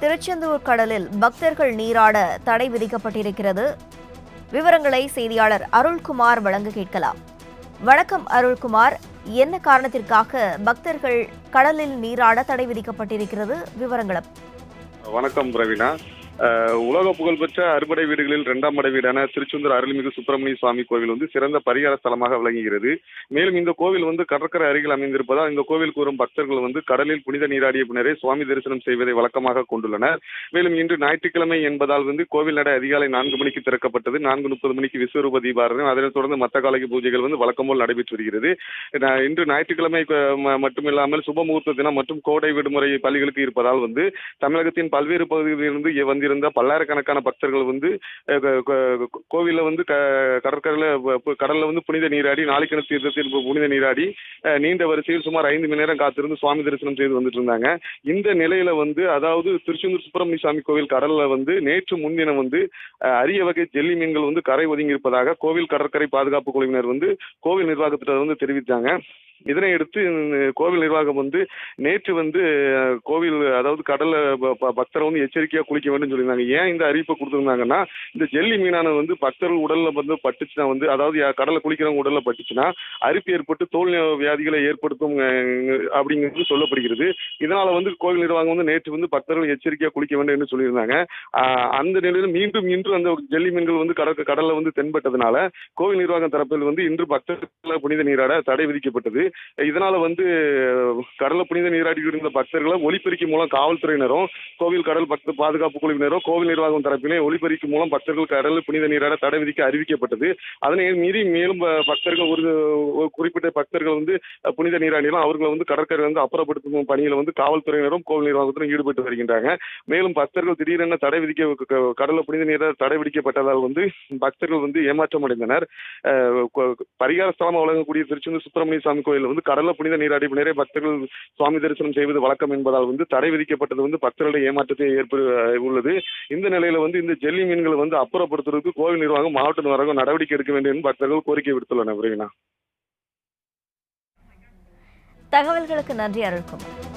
திருச்செந்தூர் கடலில் பக்தர்கள் நீராட தடை விதிக்கப்பட்டிருக்கிறது. விவரங்களை செய்தியாளர் அருள்குமார் வழங்க கேட்கலாம். வணக்கம் அருள்குமார். என்ன காரணத்திற்காக பக்தர்கள் கடலில் நீராட தடை விதிக்கப்பட்டிருக்கிறது? விவரங்களும் வணக்கம் பிரவீனா. உலக புகழ்பெற்ற அறுபடை வீடுகளில் இரண்டாம் படை வீடான திருச்செந்தூர் அருள்மிகு சுப்பிரமணிய சுவாமி கோவில் வந்து சிறந்த பரிகார ஸ்தலமாக விளங்குகிறது. மேலும் இந்த கோவில் வந்து கடற்கரை அருகில் அமைந்திருப்பதால் இந்த கோவில் கூறும் பக்தர்கள் வந்து கடலில் புனித நீராடிய பின்னரே சுவாமி தரிசனம் செய்வதை வழக்கமாக கொண்டுள்ளனர். மேலும் இன்று ஞாயிற்றுக்கிழமை என்பதால் வந்து கோவில் நடை அதிகாலை நான்கு மணிக்கு திறக்கப்பட்டது. நான்கு முப்பது மணிக்கு விஸ்வரூப தீபாரதம் அதனைத் தொடர்ந்து மத்த காலகி பூஜைகள் வந்து வழக்கம் போல் நடைபெற்று வருகிறது. இன்று ஞாயிற்றுக்கிழமை மட்டுமில்லாமல் சுப முகூர்த்த தினம் மற்றும் கோடை விடுமுறை பள்ளிகளுக்கு இருப்பதால் வந்து தமிழகத்தின் பல்வேறு பகுதிகளிலிருந்து வந்து இருந்த பல்லாயிரக்கணக்கான பக்தர்கள் வந்து கோவிலில் வந்து க கடற்கரையில் கடல்ல வந்து புனித நீராடி நாளைக்கிண தீர்த்தத்தில் புனித நீராடி நீண்ட வரிசையில் சுமார் ஐந்து மணி நேரம் காத்திருந்து சுவாமி தரிசனம் செய்து வந்துட்டு இருந்தாங்க இந்த நிலையில வந்து அதாவது திருச்செந்தூர் சுப்பிரமணிய சாமி கோவில் கடல்ல வந்து நேற்று முன்தினம் வந்து அரிய வகை ஜெல்லி மீன்கள் வந்து கரை ஒதுங்கி இருப்பதாக கோவில் கடற்கரை பாதுகாப்பு குழுவினர் வந்து கோவில் நிர்வாகத்திட்ட வந்து தெரிவித்தாங்க. இதனை அடுத்து கோவில் நிர்வாகம் வந்து நேற்று வந்து கோவில் அதாவது கடல்ல ப- ப- பக்தரை வந்து எச்சரிக்கையா குளிக்க வேண்டும் சொல்லியிருந்தாங்க. ஏன் இந்த அறிவிப்பை கொடுத்துருந்தாங்கன்னா இந்த ஜெல்லி மீனானது வந்து பக்தர்கள் உடல்ல வந்து பட்டுச்சுன்னா வந்து அதாவது கடலை கடல்ல குளிக்கிறவங்க உடல்ல பட்டுச்சுன்னா அரிப்பு ஏற்பட்டு தோல் வியாதிகளை ஏற்படுத்தும் அப்படிங்கிறது சொல்லப்படுகிறது. இதனால வந்து கோவில் நிர்வாகம் வந்து நேற்று வந்து பக்தர்கள் எச்சரிக்கையா குளிக்க வேண்டும் என்று சொல்லியிருந்தாங்க. அந்த நிலையில் மீண்டும் இன்று அந்த ஜெல்லி மீன்கள் வந்து கடற்க கடல்ல வந்து தென்பட்டதுனால கோவில் நிர்வாகம் தரப்பில் வந்து இன்று பக்தர்கள் புனித நீராட தடை விதிக்கப்பட்டது. இதனால வந்து கடல்ல புனித நீராடி இருந்த பக்தர்களை ஒலிபெருக்கி மூலம் காவல்துறையினரும் கோவில் கடல் பக்த பாதுகாப்பு குழுவினரும் கோவில் நிர்வாகம் தரப்பிலே ஒலிபெருக்கி மூலம் பக்தர்கள் கடல் புனித நீராட தடை விதிக்க அறிவிக்கப்பட்டது. அதனை மீறி மேலும் பக்தர்கள் ஒரு குறிப்பிட்ட பக்தர்கள் வந்து புனித நீராடிலாம் அவர்களை வந்து கடற்கரை வந்து அப்புறப்படுத்தும் பணியில வந்து காவல்துறையினரும் கோவில் நிர்வாகத்திலும் ஈடுபட்டு வருகின்றாங்க. மேலும் பக்தர்கள் திடீரென தடை விதிக்க க- புனித நீராட தடை விதிக்கப்பட்டதால் வந்து பக்தர்கள் வந்து ஏமாற்றம் அடைந்தனர் பரிகார ஸ்தலமாக வழங்கக்கூடிய திருச்செந்தூர் சுப்பிரமணிய சுவாமி கோயில் கோயில் வந்து கடல்ல புனித நீராடி நிறைய பக்தர்கள் சுவாமி தரிசனம் செய்வது வழக்கம் என்பதால் வந்து தடை விதிக்கப்பட்டது வந்து பக்தர்களுடைய ஏமாற்றத்தை ஏற்படு உள்ளது. இந்த நிலையில வந்து இந்த ஜெல்லி மீன்களை வந்து அப்புறப்படுத்துவதற்கு கோவில் நிர்வாகம் மாவட்ட நிர்வாகம் நடவடிக்கை எடுக்க வேண்டும் என்று பக்தர்கள் கோரிக்கை விடுத்துள்ளனர். தகவல்களுக்கு நன்றி அருள்குமார்